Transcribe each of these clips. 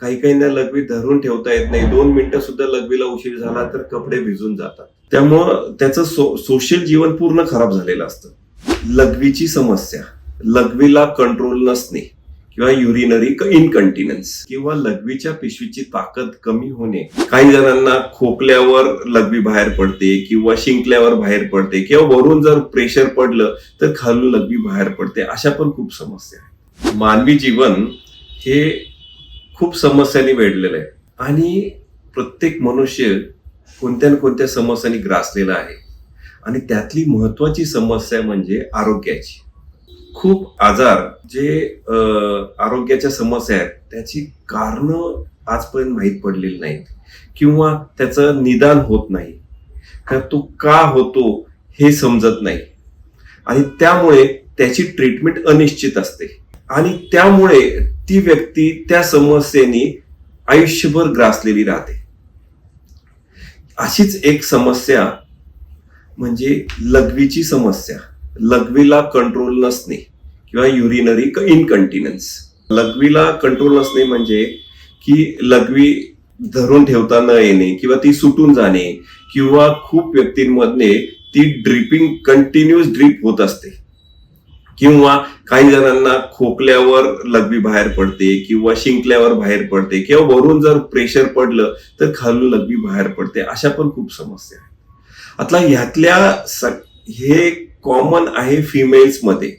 काही काहींना लघवी धरून ठेवता येत नाही. दोन मिनिटं सुद्धा लघवीला उशीर झाला तर कपडे भिजून जातात. त्यामुळं त्याचं सो सोशल जीवन पूर्ण खराब झालेलं असतं. लघवीची समस्या. लघवीला कंट्रोल नसणे किंवा युरिनरी इनकंटिनन्स किंवा लघवीच्या पिशवीची ताकद कमी होणे. काही जणांना खोकल्यावर लघवी बाहेर पडते किंवा शिंकल्यावर बाहेर पडते किंवा वरून जर प्रेशर पडलं तर खालून लघवी बाहेर पडते. अशा पण खूप समस्या आहेत. मानवी जीवन हे खूप समस्यांनी वेढलेलं आहे. आणि प्रत्येक मनुष्य कोणत्या ना कोणत्या समस्यांनी ग्रासलेला आहे. आणि त्यातली महत्वाची समस्या म्हणजे आरोग्याची. खूप आजार जे आरोग्याच्या समस्या आहेत त्याची कारणं आजपर्यंत माहीत पडलेली नाहीत. किंवा त्याचं निदान होत नाही. का तो का होतो हे समजत नाही. आणि त्यामुळे त्याची ट्रीटमेंट अनिश्चित असते. आणि त्यामुळे ती व्यक्ती त्या समस्येने आयुष्यभर ग्रासलेली राहते. अशीच एक समस्या म्हणजे लघवीची समस्या. लघवीला कंट्रोल नसणे किंवा युरिनरी इनकंटिनन्स लघवीला कंट्रोल नसणे म्हणजे की लघवी धरून ठेवता न येणे किंवा ती सुटून जाणे किंवा खूप व्यक्तींमधने ती ड्रिपिंग कंटिन्युअस ड्रिप होत असते. किंवा काही जणांना खोकल्यावर लघवी बाहेर पडते किंवा शिंकल्यावर बाहेर पडते किंवा वरून जर प्रेशर पडलं तर खालून लघवी बाहेर पडते. अशा पण खूप समस्या आहेत. आता ह्यातल्या स- हे कॉमन आहे फिमेल्समध्ये.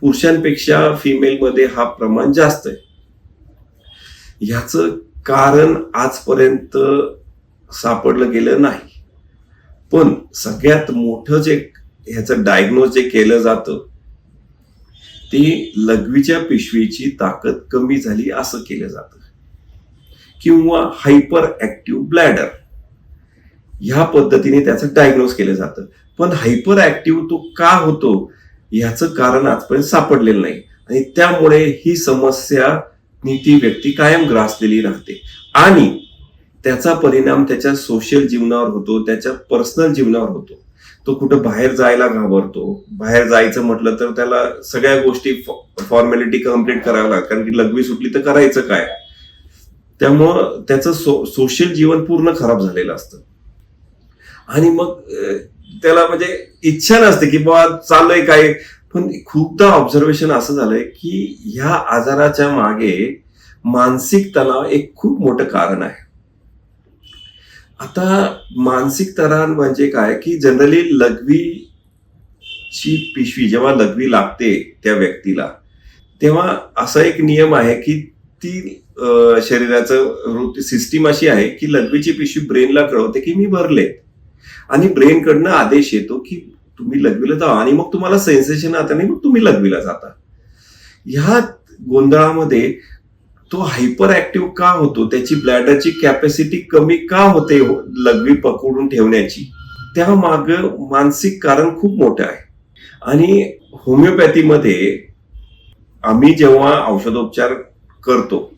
पुरुषांपेक्षा फिमेल मध्ये हा प्रमाण जास्त आहे. ह्याचं कारण आजपर्यंत सापडलं गेलं नाही. पण सगळ्यात मोठं जे ह्याचं डायग्नोज जे केलं जातं ते लघवीच्या पिशवीची ताकद कमी झाली असं केलं जातं. किंवा हायपर ऍक्टिव्ह ब्लॅडर ह्या पद्धतीने त्याचं डायग्नोज केलं जातं. पण हायपर ऍक्टिव्ह तो का होतो? ह्याचं कारण आजपर्यंत सापडलेलं नाही. आणि त्यामुळे ही समस्या ती व्यक्ती कायम ग्रासलेली राहते. आणि त्याचा परिणाम त्याच्या सोशल जीवनावर होतो त्याच्या पर्सनल जीवनावर होतो. तो कुठं बाहेर जायला घाबरतो. बाहेर जायचं म्हटलं तर त्याला सगळ्या गोष्टी फॉर्मॅलिटी कंप्लीट कराव्या लागतात. कारण की लघवी सुटली तर करायचं काय? त्यामुळं त्याचं सो सोशल जीवन पूर्ण खराब झालेलं असतं. आणि मग त्याला म्हणजे इच्छा नसते की बाबा चाललंय काय? पण खूपदा ऑब्झर्वेशन असं झालंय की ह्या आजाराच्या मागे मानसिक तणाव एक खूप मोठं कारण आहे. आता मानसिक तणाव म्हणजे काय? की जनरली लघवीची पिशवी जेव्हा लघवी लागते त्या व्यक्तीला तेव्हा असा एक नियम आहे की ती शरीराचं सिस्टीम अशी आहे की लघवीची पिशवी ब्रेनला कळवते की मी भरले. आणि ब्रेन कडनं आदेश येतो की तुम्ही लघवीला जा आणि मग तुम्हाला सेन्सेशन आता नाही मग तुम्ही लघवीला जाता. ह्या गोंधळामध्ये तो हायपर ऍक्टिव्ह का होतो? त्याची ब्लॅडरची कॅपॅसिटी कमी का होते हो? लघवी पकडून ठेवण्याची. त्या माग मानसिक कारण खूप मोठं आहे. आणि होमिओपॅथीमध्ये आम्ही जेव्हा औषधोपचार करतो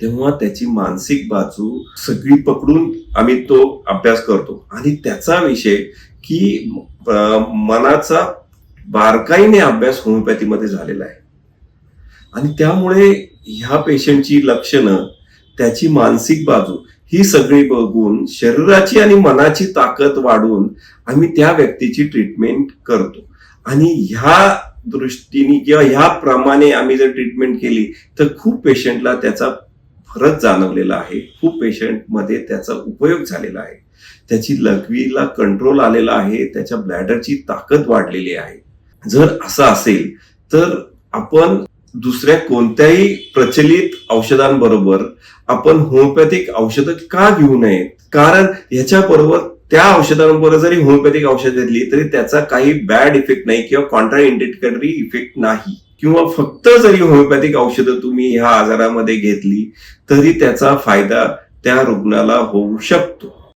तेव्हा त्याची मानसिक बाजू सगळी पकडून आम्ही तो अभ्यास करतो. आणि त्याचा विषय की मनाचा बारकाईने अभ्यास होमिओपॅथीमध्ये झालेला आहे. आणि त्यामुळे ह्या पेशंटची लक्षणं त्याची मानसिक बाजू ही सगळी बघून शरीराची आणि मनाची ताकद वाढवून आम्ही त्या व्यक्तीची ट्रीटमेंट करतो. आणि ह्या दृष्टीने किंवा ह्या प्रमाणे आम्ही जर ट्रीटमेंट केली तर खूप पेशंटला त्याचा फरक जाणवलेला आहे. खूप पेशंटमध्ये त्याचा उपयोग झालेला आहे. त्याची लघवीला कंट्रोल आलेला आहे त्याच्या ब्लॅडरची ताकद वाढलेली आहे. जर असं असेल तर आपण दुसऱ्या कोणत्याही प्रचलित औषधांबरोबर आपण होमिओपॅथिक औषधं का घेऊ नयेत? कारण ह्याच्याबरोबर त्या औषधांबरोबर जरी होमिओपॅथिक औषध घेतली तरी त्याचा काही बॅड इफेक्ट नाही किंवा कॉन्ट्रा इंडिकेटरी इफेक्ट नाही. किंवा फक्त जरी होमिओपॅथिक औषधं तुम्ही ह्या आजारामध्ये घेतली तरी त्याचा फायदा त्या रुग्णाला होऊ शकतो.